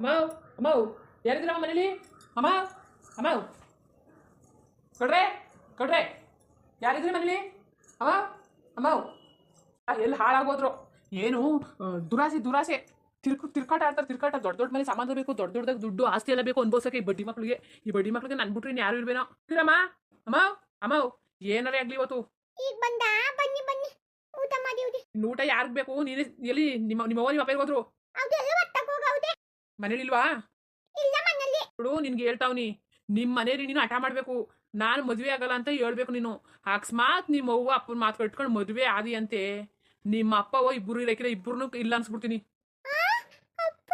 ಅಮ್ಮ ಅಮ್ಮ ಯಾರಿದ್ದೀರಮ್ಮ ಮನೇಲಿ? ಅಮ್ಮ ಅಮ್ಮ. ಕೊಡ್ರೆ ಕೊಡ್ರೆ ಯಾರಿದ್ರಿ ಮನೇಲಿ? ಅಮ್ಮ ಅಮ್ಮ. ಎಲ್ಲಿ ಹಾಳಾಗೋದ್ರು. ಏನು ದುರಾಸೆ ದುರಾಸೆ. ತಿರ್ಕು ತಿರ್ಕಾಟ ಆಡ್ತಾರೆ ತಿರ್ಕಾಟ. ದೊಡ್ಡ ದೊಡ್ಡ ಮನೆ ಸಾಮಾನು ಬೇಕು ದೊಡ್ಡ ದೊಡ್ಡದಾಗ ದುಡ್ಡು ಆಸ್ತಿ ಎಲ್ಲ ಬೇಕು ಅನ್ಬೋಸಕ್ಕೆ ಈ ಬಡ್ಡಿ ಮಕ್ಕಳಿಗೆ ಈ ಬಡ್ಡಿ ಮಕ್ಳಿಗೆ ನನ್ ಬಿಟ್ರೆ ಯಾರು ಇರ್ಬೇನೋ ಇರಮ್ಮ ಅಮ್ಮ ಅಮ್ಮ. ಏನಾರೇ ಆಗ್ಲಿ ಇವತ್ತು. ಈಗ ಬಂದ? ಬನ್ನಿ ಬನ್ನಿ. ಊಟ ಮಾಡಿ ಯಾರಿಗ್ ಬೇಕು? ನೀನೇ ಎಲ್ಲಿ ನಿಮ್ಮ ನಿಮ್ಮ ನಿಮ್ಮ ಅಪ್ಪ ಹೋದ್ರು ಅದೆಲ್ಲ ಒಟ್ಟಕ್ಕೆ ಹೋಗೌದೆ ಮನೇಲಿ ಇಲ್ವಾ ಇಲ್ಲ ಮನೇಲಿ ನೋಡು ನಿನ್ಗೆ ಹೇಳ್ತಾವ್ನಿ ನಿಮ್ ಮನೇಲಿ ನೀನು ಹಠ ಮಾಡಬೇಕು ನಾನು ಮದುವೆ ಆಗಲ್ಲ ಅಂತ ಹೇಳ್ಬೇಕು ನೀನು. ಅಕಸ್ಮಾತ್ ನಿಮ್ಮ ಅವ್ವ ಅಪ್ಪನ ಮಾತು ಕಟ್ಕೊಂಡು ಮದುವೆ ಆದಿ ಅಂತೆ. ನಿಮ್ಮ ಅಪ್ಪ ಅವ್ವ ಇಬ್ಬರು ಇರಕಿಲ್ಲ ಇಬ್ಬರು ಇಲ್ಲ ಅನ್ಸ್ಬಿಡ್ತೀನಿ ಆ, ಅಪ್ಪ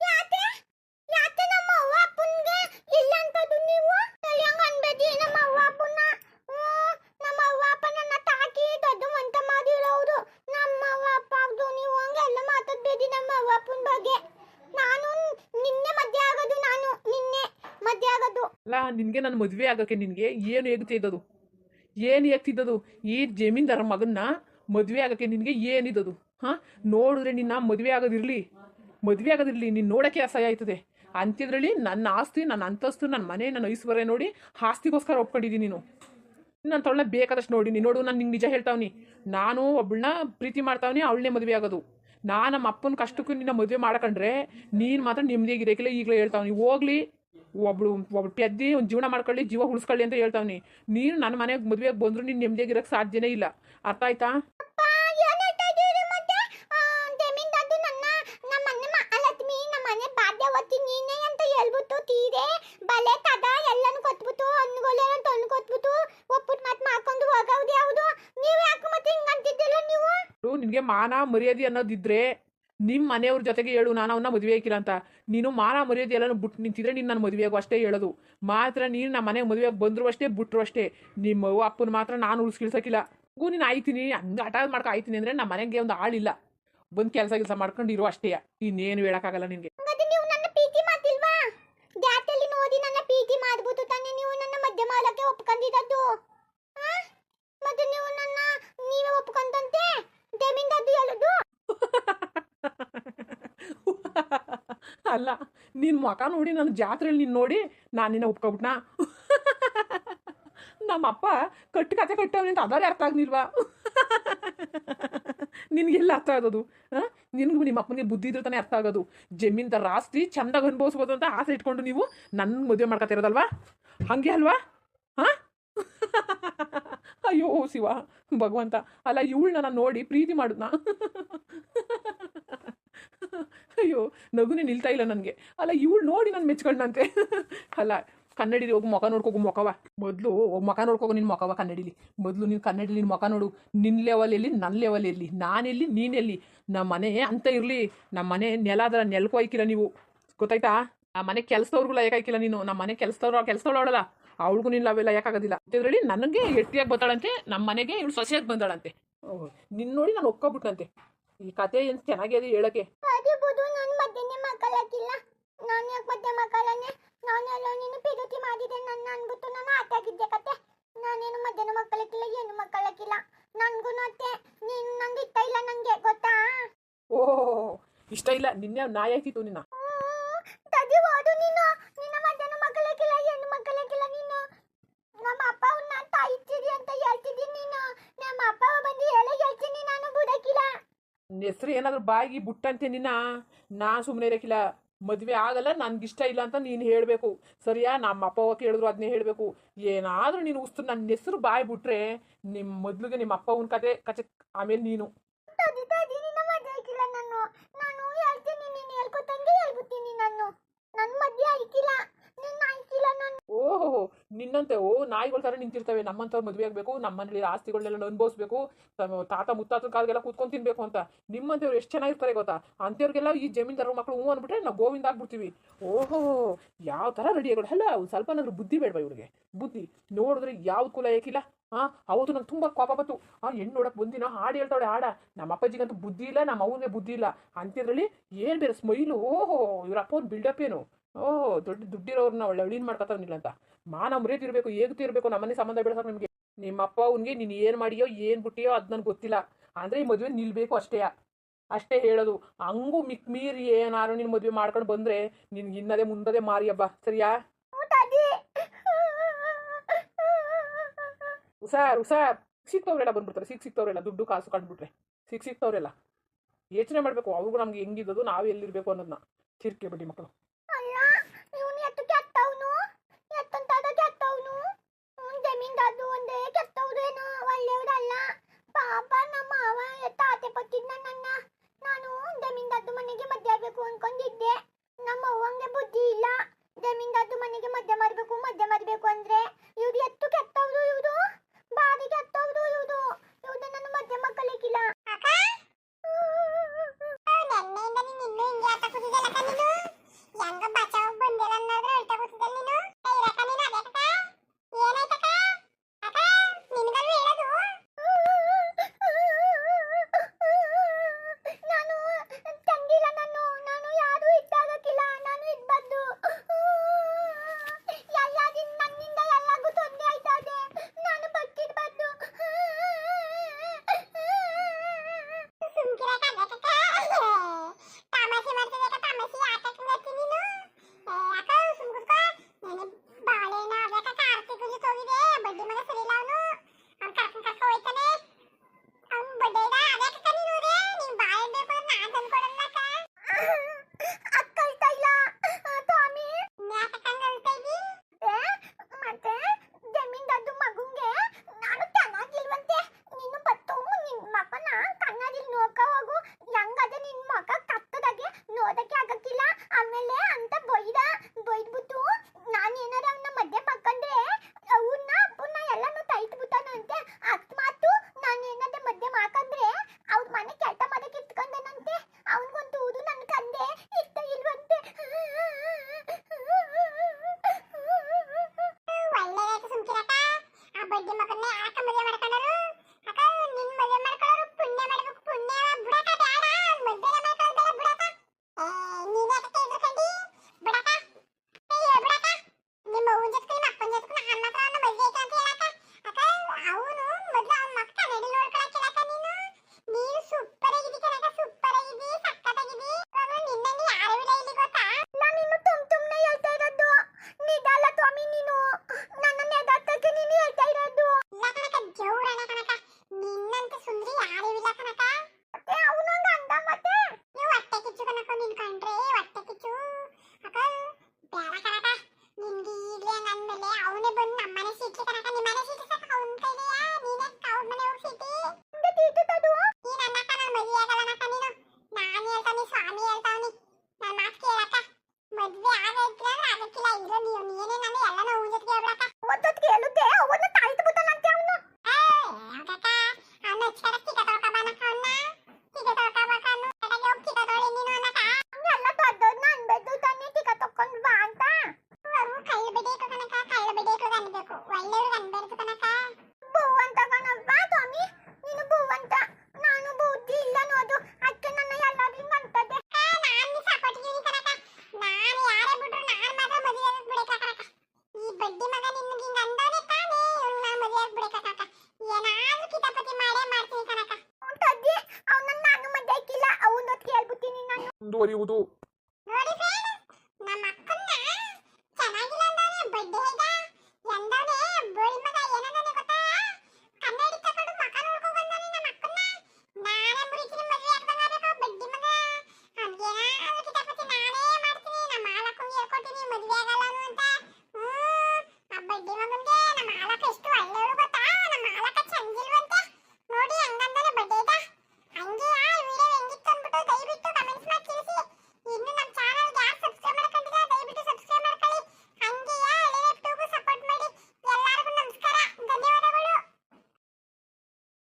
ಯಾಕೆ ಯಾಕೆ ನಮ್ಮ ಅವ್ವ ಅಪ್ಪನ್ಗೆ ಇಲ್ಲ ಅಂತದ್ದು ನೀವು ಕಲ್ಯಾಂಗ ಅನ್ಬೇಡಿ ನಮ್ಮ ಅವ್ವ ಅಪ್ಪನ ಹ್ಮ್, ನಮ್ಮ ಅವ್ವ ಅಪ್ಪ ನನ್ನ ತಾಕಿ ದೊಡ್ಡ ಮಂತ ಮಾಡಿರೋರು ನಮ್ಮ ಅವ್ವ ಅಪ್ಪ ಅದು ನೀವು ಹಂಗೆಲ್ಲ ಮಾತಾಡ್ಬೇಡಿ ನಮ್ಮ ಅವ್ವ ಅಪ್ಪನ ಬಗ್ಗೆ ನಾನು ನಿನ್ನೆ ಮದ್ವೆ ಆಗೋದು ನಾನು ನಿನ್ನೆ ಮದ್ವೆ ಆಗೋದು ಅಲ್ಲ, ನಿನಗೆ ನನ್ನ ಮದುವೆ ಆಗಕ್ಕೆ ನಿನಗೆ ಏನು ಹೇಗ್ತಿದ್ದದು ಏನು ಎಗ್ತಿದ್ದದು ಈ ಜಮೀನ್ದಾರ ಮಗನ್ನ ಮದುವೆ ಆಗೋಕ್ಕೆ ನಿನಗೆ ಏನಿದ್ದದು ಹಾಂ? ನೋಡಿದ್ರೆ ನಿನ್ನ ಮದುವೆ ಆಗೋದಿರಲಿ. ಮದುವೆ ಆಗೋದಿರಲಿ, ನೀನು ನೋಡೋಕ್ಕೆ ಅಸಹ್ಯ ಆಯ್ತದೆ. ಅಂತಿದ್ರಲ್ಲಿ ನನ್ನ ಆಸ್ತಿ, ನನ್ನ ಅಂತಸ್ತು, ನನ್ನ ಮನೆ, ನನ್ನ ಐಶ್ವರ್ಯ ನೋಡಿ ಆಸ್ತಿಗೋಸ್ಕರ ಒಪ್ಕೊಂಡಿದ್ದೀನಿ ನೀನು. ನನ್ನ ತೊಳ್ಳೆ ಬೇಕಾದಷ್ಟು ನೋಡಿ ನೀನು. ನೋಡು, ನಾನು ನಿಂಗೆ ನಿಜ ಹೇಳ್ತಾವ್ನಿ. ನಾನು ಒಬ್ಬಳನ್ನ ಪ್ರೀತಿ ಮಾಡ್ತಾವ್ನಿ, ಅವಳನ್ನೇ ಮದುವೆ ಆಗೋದು. ನಾನು ನಮ್ಮ ಅಪ್ಪನ ಕಷ್ಟಕ್ಕೂ ನಿನ್ನ ಮದುವೆ ಮಾಡ್ಕೊಂಡ್ರೆ ನೀನು ಮಾತ್ರ ನೆಮ್ಮದಿಯಾಗಿರಕ್ಕಿಲ್ಲ ಈಗಲೇ ಹೇಳ್ತಾವ್ನಿ. ಹೋಗ್ಲಿ. ಒಬ್ಳು ಒಬ್ಳು ಪೆದ್ದಿ ಒಂದು ಜೀವನ ಮಾಡ್ಕೊಳ್ಳಿ ಜೀವ ಉಳಿಸ್ಕೊಳ್ಳಿ ಅಂತ ಹೇಳ್ತಾವ್ನಿ ನೀನು ನನ್ನ ಮನೆಗೆ ಮದುವೆಗೆ ಬಂದರೂ ನೀನು ನೆಮ್ಮದಿಯಾಗಿರೋಕ್ಕೆ ಸಾಧ್ಯನೇ ಇಲ್ಲ. ಅರ್ಥ ಆಯ್ತಾ? ನಿನಗೆ ಮಾನ ಮರ್ಯಾದೆ ಅನ್ನೋದಿದ್ರೆ ನಿಮ್ಮ ಮನೆಯವ್ರ ಜೊತೆಗೆ ಹೇಳು, ನಾನು ಅವನ್ನ ಮದುವೆ ಹಾಕಿಲ್ಲ ಅಂತ. ನೀನು ಮಾನ ಮರ್ಯಾದೆ ಎಲ್ಲನೂ ಬಿಟ್ಟು ನಿಂತಿದ್ರೆ ನೀನು ನನ್ನ ಮದುವೆಗೂ ಅಷ್ಟೇ ಹೇಳೋದು. ಮಾತ್ರ ನೀನು ನಮ್ಮ ಮನೆಗೆ ಮದುವೆಗೆ ಬಂದರೂ ಅಷ್ಟೇ ಬಿಟ್ಟರು ಅಷ್ಟೇ ನಿಮ್ಮ ಅಪ್ಪನ ಮಾತ್ರ ನಾನು ಉಳಿಸ್ಕಿಳ್ಸಕ್ಕಿಲ್ಲ ಗು, ನೀನು ಆಯ್ತೀನಿ. ಹಂಗೆ ಹಠ ಮಾಡ್ಕೊ ಆಯ್ತೀನಿ ಅಂದರೆ ನಮ್ಮ ಮನೆಗೆ ಒಂದು ಆಳಿಲ್ಲ. ಬಂದು ಕೆಲಸ ಕೆಲಸ ಮಾಡ್ಕೊಂಡು ಇರೋ ಅಷ್ಟೇ. ಇನ್ನೇನು ಹೇಳೋಕ್ಕಾಗಲ್ಲ ನಿನಗೆ. ಪ್ರೀತಿ ನೋಡಿ ನನ್ನ ಪ್ರೀತಿ ತಾನೇ ನೀವು ನನ್ನ ಮಾಲಕ್ಕೆ ಒಪ್ಕೊಂಡಿದ್ದದ್ದು ಆ? ಮತ್ತೆ ನೀವು ನನ್ನ ನೀವೇ ಒಪ್ಕೊಂಡಂತೆ ಜಮೀನ್ದಾರ್ದು ಹೇಳುದು ಅಲ್ಲ ನಿನ್ನ ಮುಖ ನೋಡಿ ನನ್ನ ಜಾತ್ರೆಯಲ್ಲಿ ನೀನು ನೋಡಿ, ನಾನು ನಿನ್ನ ಒಪ್ಕೊಬಿಟ್ನಾ? ನಮ್ಮಪ್ಪ ಕಟ್ಟು ಕತೆ ಕಟ್ಟವ್ರಿ ಅಂತ ಅದಾರೆ ಅರ್ಥ ಆಗ್ನಿಲ್ವಾ ನಿನಗೆಲ್ಲ ಅರ್ಥ ಆಗೋದು ಹಾಂ ನಿನಗೂ ನಿಮ್ಮ ಅಪ್ಪನಿಗೆ ಬುದ್ಧಿ ಇದ್ರೆ ತಾನೇ ಅರ್ಥ ಆಗೋದು. ಜಮೀನ್ದಾರ ಆಸ್ತಿ ಚಂದಾಗಿ ಅನುಭವಿಸ್ಬೋದು ಅಂತ ಆಸೆ ಇಟ್ಕೊಂಡು ನೀವು ನನ್ನ ಮದುವೆ ಮಾಡ್ಕೊತಿರೋದಲ್ವಾ ಹಾಗೆ ಅಲ್ವಾ? ಹಾಂ ಅಯ್ಯೋ ಶಿವ, ಭಗವಂತ, ಅಲ್ಲ ಇವಳನ್ನ ನಾನು ನೋಡಿ ಪ್ರೀತಿ ಮಾಡಿದ್ನಾ? ಅಯ್ಯೋ, ನಗುನೇ ನಿಲ್ತಾ ಇಲ್ಲ ನನಗೆ. ಅಲ್ಲ, ಇವಳು ನೋಡಿ ನಾನು ಮೆಚ್ಕೊಂಡಂತೆ ಅಲ್ಲ, ಕನ್ನಡಿಲಿ ಹೋಗಿ, ಮುಖ ನೋಡ್ಕೋಗು, ಮುಖವ. ಮೊದಲು ಮುಖ ನೋಡ್ಕೋಗು ನಿನ್ನ ಮುಖವ ಕನ್ನಡಿಲಿ. ಮೊದಲು ನೀನು ಕನ್ನಡಿಲಿ ನಿನ್ನ ಮುಖ ನೋಡು. ನಿನ್ನ ಲೆವೆಲ್ ಎಲ್ಲಿ ನನ್ನ ಲೆವೆಲ್ ಇರಲಿ ನಾನೆಲ್ಲಿ ನೀನೆಲ್ಲಿ ನಮ್ಮ ಮನೆ ಅಂತ ಇರಲಿ. ನಮ್ಮ ಮನೆ ನೆಲ ಅದರ ನೆಲಕ್ಕೂ ನೀವು. ಗೊತ್ತಾಯ್ತಾ? ಆ ಮನೆ ಕೆಲಸದವ್ರಿಗೂ ಯಾಕಾಯ್ಕಿಲ್ಲ ನೀನು. ನಮ್ಮ ಮನೆ ಕೆಲಸದವ್ರು ಕೆಲಸದವ್ರು ಅವಳಲ್ಲ. ಅವಳಿಗೂ ನಿನ್ನ ಅವೆಲ್ಲ ಯಾಕಾಗೋದಿಲ್ಲ ಇದರಲ್ಲಿ ನನಗೆ ಹೆಟ್ಟಿಯಾಗಿ ಬರ್ತಾಳಂತೆ ನಮ್ಮ ಮನೆಗೆ ಇವಳು ಸೊಸೆಯಾಗಿ ಬಂದಾಳಂತೆ. ನಿನ್ನ ನೋಡಿ ನಾನು ಒಪ್ಕೊಬಿಟ್ಟಂತೆ ಈ ಕತೆ ಏನು ಚೆನ್ನಾಗಿದೆ ಹೇಳಕ್ಕೆ? ಅದಿರ್ಬೋದು ನಾನು ಮಧ್ಯನೇ ಮಕ್ಕಳಕ್ಕಿಲ್ಲ ನಾನು ಯಾಕೆ ಮಧ್ಯ ಮಕ್ಕಳನ್ನೇ? ನಾನೆಲ್ಲ ನೀನು ಪ್ರೀತಿ ಮಾಡಿದೆ ನನ್ನ ಅನ್ಬಿಟ್ಟು ನಾನು ಆಟಾಗಿದ್ದೆ ಕತೆ. ನಾನೇನು ಮಧ್ಯನ ಮಕ್ಕಳಕ್ಕಿಲ್ಲ ಏನು ಮಕ್ಕಳಕ್ಕಿಲ್ಲ ನನಗೂ ಅತ್ತೆ ನೀನು ನಂದು ಇಷ್ಟ ಇಲ್ಲ ನನಗೆ ಗೊತ್ತಾ? ಓಹ್ ಇಷ್ಟ ಇಲ್ಲ. ನಿನ್ನೆ ನಾಯಿ ಹಾಕಿತ್ತು ನಿನ್ನ ತದಿ ಓದು ನೀನು ನಿನ್ನ ಮಧ್ಯನ ಮಕ್ಕಳಕ್ಕಿಲ್ಲ ಏನು ಮಕ್ಕಳಕ್ಕಿಲ್ಲ ನೀನು ನಮ್ಮ ಅಪ್ಪ ಅವ್ನ ತಾಯಿತ್ತಿದಿ ಅಂತ ಹೇಳ್ತಿದ್ದೀನಿ ನೀನು ನಮ್ಮ ಅಪ್ಪ ಬಂದು ಹೇಳೇ ಹೇಳ್ತೀನಿ ನಾನು ಬುಡಕ್ಕಿಲ್ಲ ಹೆಸ್ರು ಏನಾದರೂ ಬಾಯಿಗೆ ಬುಟ್ಟಂತೆ ನಿನ್ನ, ನಾ ಸುಮ್ಮನೆ ಇರೋಕ್ಕಿಲ್ಲ ಮದುವೆ ಆಗಲ್ಲ, ನನ್ಗಿಷ್ಟ ಇಲ್ಲ ಅಂತ ನೀನು ಹೇಳಬೇಕು. ಸರಿಯಾ? ನಮ್ಮ ಅಪ್ಪ ಅವ್ವ ಕೇಳಿದ್ರು ಅದನ್ನೇ ಹೇಳಬೇಕು. ಏನಾದರೂ ನೀನು ಉಸ್ತು ನನ್ನ ಹೆಸರು ಬಾಯಿ ಬಿಟ್ರೆ ನಿಮ್ಮ ಮೊದಲಿಗೆ ನಿಮ್ಮ ಅಪ್ಪ ಅವನ ಕತೆ ಕಚೆ ಆಮೇಲೆ ನೀನು. ನಿನ್ನ ಆಗಿಲ್ಲ ನಾನು ನಾನು ನೀನು ನಾನು ನನ್ನ ನಿನ್ನ. ನಾನು ಓಹೋ, ನಿನ್ನಂತೆ ಓ ನಾಯಿಗಳ ಥರ ನಿಂತಿರ್ತವೆ. ನಮ್ಮಂಥವ್ರು ಮದುವೆ ಆಗಬೇಕು ನಮ್ಮ ಮನೇಲಿ ಆಸ್ತಿಗಳನ್ನೆಲ್ಲ ಅನುಭವಿಸ್ಬೇಕು ತಾತ ಮುತ್ತಾತನ ಕಾಲಗೆಲ್ಲ ಕೂತ್ಕೊಂಡು ತಿನ್ಬೇಕು ಅಂತ. ನಿಮ್ಮಂಥವ್ರು ಎಷ್ಟು ಚೆನ್ನಾಗಿರ್ತಾರೆ ಗೊತ್ತಾ? ಅಂಥವ್ರಿಗೆಲ್ಲ ಈ ಜಮೀನ್ದಾರ ಮಕ್ಕಳು ಹ್ಞೂ ಅಂದ್ಬಿಟ್ರೆ ನಾವು ಗೋವಿಂದ ಆಗ್ಬಿಡ್ತೀವಿ. ಓಹೋ, ಯಾವ ಥರ ರೆಡಿ ಆಗೋದು ಅಲ್ಲ, ಒಂದು ಸ್ವಲ್ಪ ಏನಾದ್ರು ಬುದ್ಧಿ ಬೇಡವಾ ಇವ್ರಿಗೆ? ಬುದ್ಧಿ. ನೋಡಿದ್ರೆ ಯಾವ ಕುಲ ಏಕಿಲ್ಲ. ಹಾಂ ಅವತ್ತು ನಂಗೆ ತುಂಬ ಕೋಪ ಬಂತು. ಆ, ಹೆಣ್ಣು ನೋಡಕ್ಕೆ ಬಂದಿನ? ಹಾಡು ಹೇಳ್ತಾಳೆ ಹಾಡ. ನಮ್ಮ ಅಪ್ಪಾಜಿಗಂತೂ ಬುದ್ಧಿ ಇಲ್ಲ ನಮ್ಮ ಅವನಿಗೆ ಬುದ್ಧಿ ಇಲ್ಲ. ಅಂತಿದ್ರಲ್ಲಿ ಏನು ಬೇರೆ ಸ್ಮೈಲು ಓಹೋ, ಇವ್ರ ಅಪ್ಪ ಒಂದು ಬಿಲ್ಡಪ್ ಏನು? ಓಹೋ ದೊಡ್ಡ ದುಡ್ಡಿರೋರ್ನ ಒಳ್ಳೆ ಅಳೀನ್ ಮಾಡ್ಕೊತಾನಿಲ್ಲ ಅಂತ. ಮಾನ ಮರ್ಯಾದಿರಬೇಕು ಹೇಗ್ತಿರ್ಬೇಕು ನಮ್ಮನೆ ಸಂಬಂಧ ಬೆಳೆಸೋರು ನಿಮಗೆ. ನಿಮ್ಮ ಅಪ್ಪ ಅವನಿಗೆ ನೀನು ಏನು ಮಾಡಿಯೋ ಏನು ಬಿಟ್ಟಿಯೋ ಅದು ನನಗೆ ಗೊತ್ತಿಲ್ಲ. ಅಂದರೆ ಈ ಮದುವೆ ನಿಲ್ಲಬೇಕು ಅಷ್ಟೇ. ಅಷ್ಟೇ ಹೇಳೋದು. ಹಂಗೂ ಮಿಕ್ ಮೀರಿ ಏನಾರು ನೀನು ಮದುವೆ ಮಾಡ್ಕೊಂಡು ಬಂದರೆ ನಿನ್ಗೆ ಇನ್ನದೇ ಮುಂದದೆ ಮಾರಿ ಹಬ್ಬ. ಸರಿಯಾ? ಹುಷಾರ್ ಹುಷಾರ್. ಸಿಕ್ತವ್ರೆಲ್ಲ ಬಂದ್ಬಿಡ್ತಾರೆ. ಸಿಕ್ ಸಿಕ್ತವ್ರೆಲ್ಲ ದುಡ್ಡು ಕಾಸು ಕಂಡುಬಿಟ್ರೆ ಸಿಕ್ ಸಿಕ್ತವ್ರೆಲ್ಲ. ಯೋಚನೆ ಮಾಡಬೇಕು. ಅವ್ರಿಗೂ ನಮ್ಗೆ ಹೆಂಗಿದ್ದು ನಾವು ಎಲ್ಲಿರಬೇಕು ಅನ್ನೋದನ್ನ ಚಿರ್ಕೆ ಬಿಡಿ ಮಕ್ಕಳು ಬಗ್ಗೆ ಮಗನೇ ಆಟ oriundo